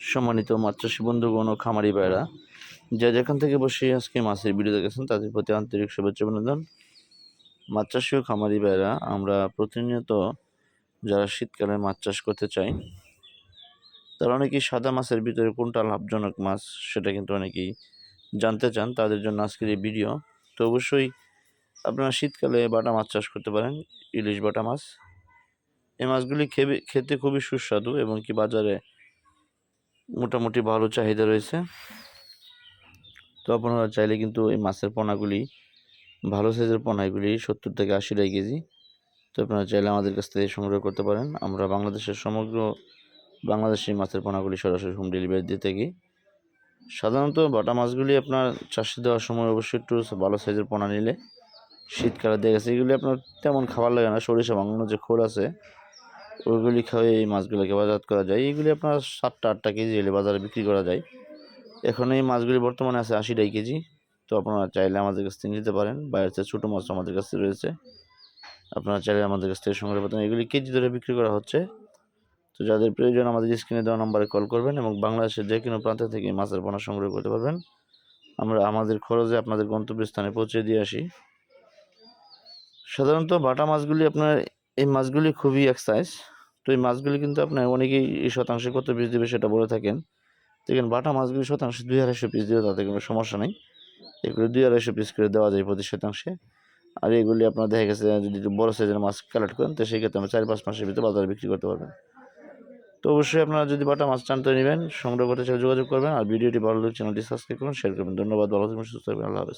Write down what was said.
সম্মানিত মাছ চাষি বন্ধুগণ ও খামারি ভাইরা যা যেখান থেকে বসে আজকে মাছের ভিডিও দেখেছেন, তাদের প্রতি আন্তরিক শুভেচ্ছা অভিনন্দন। মাছ চাষি ও খামারি ভাইরা আমরা প্রতিনিয়ত যারা শীতকালে মাছ চাষ করতে চাই, তারা অনেকেই সাদা মাছের ভিতরে কোনটা লাভজনক মাছ সেটা কিন্তু অনেকেই জানতে চান, তাদের জন্য আজকের এই ভিডিও। তো অবশ্যই আপনারা শীতকালে বাটা মাছ চাষ করতে পারেন, ইলিশ বাটা মাছ। এই মাছগুলি খেবে খেতে খুবই সুস্বাদু এবং কি বাজারে মোটামুটি ভালো চাহিদা রয়েছে। তো আপনারা চাইলে কিন্তু এই মাছের পোনাগুলি, ভালো সাইজের পোনাগুলি সত্তর থেকে আশি টাকা কেজি, তো আপনারা চাইলে আমাদের কাছ থেকে সংগ্রহ করতে পারেন। আমরা বাংলাদেশের সমগ্র বাংলাদেশি মাছের পোনাগুলি সরাসরি হোম ডেলিভারি দিয়ে থাকি। সাধারণত বাটা মাছগুলি আপনার চাষে দেওয়ার সময় অবশ্যই একটু ভালো সাইজের পোনা নিলে, শীতকালে দিয়ে গেছে এগুলি আপনার তেমন খাবার লাগে না, সরিষা ভাঙানো যে খোল আছে ওইগুলি খাওয়াই এই মাছগুলোকে বাজার করা যায়। এইগুলি আপনার সাতটা, আটটা কেজি এলে বাজারে বিক্রি করা যায়। এখন এই মাছগুলি বর্তমানে আছে আশি টাকা কেজি। তো আপনারা চাইলে আমাদের কাছ থেকে নিতে পারেন। বাইরের চেয়ে ছোটো মাছ আমাদের কাছে রয়েছে। আপনারা চাইলে আমাদের কাছ থেকে সংগ্রহ করতেন এগুলি কেজি ধরে বিক্রি করা হচ্ছে। তো যাদের প্রয়োজন আমাদের স্ক্রিনে দেওয়া নাম্বারে কল করবেন এবং বাংলাদেশের যে কোনো প্রান্ত থেকে মাছের পোনা সংগ্রহ করতে পারবেন। আমরা আমাদের খরচে আপনাদের গন্তব্যস্থানে পৌঁছে দিয়ে আসি। সাধারণত বাটা মাছগুলি আপনার এই মাছগুলি খুবই এক্সাইজ তো এই মাছগুলি কিন্তু আপনার অনেকেই এই শতাংশে কত পিস দেবে সেটা বলে থাকেন। দেখেন বাটা মাছগুলি শতাংশে দুই আড়াইশো পিস দিলেও তাতে কোনো সমস্যা নেই। এগুলো দুই আড়াইশো পিস করে দেওয়া যায় প্রতি শতাংশে। আর এগুলি আপনার দেখা গেছে যদি একটু বড়ো সাইজের মাছ কালেক্ট করেন, তো সেই ক্ষেত্রে আমরা চার পাঁচ মাসের ভিতরে বাজারে বিক্রি করতে পারবেন। তো অবশ্যই আপনারা যদি বাটা মাছ টানতে নেবেন, সংগ্রহ করতে চাইলে যোগাযোগ করবেন, আর ভিডিওটি ভালো লাগলে চ্যানেলটি সাবস্ক্রাইব করুন শেয়ার করবেন। ধন্যবাদ, ভালো থাকবেন, সুস্থ থাকবেন, আল্লাহ হাফেজ।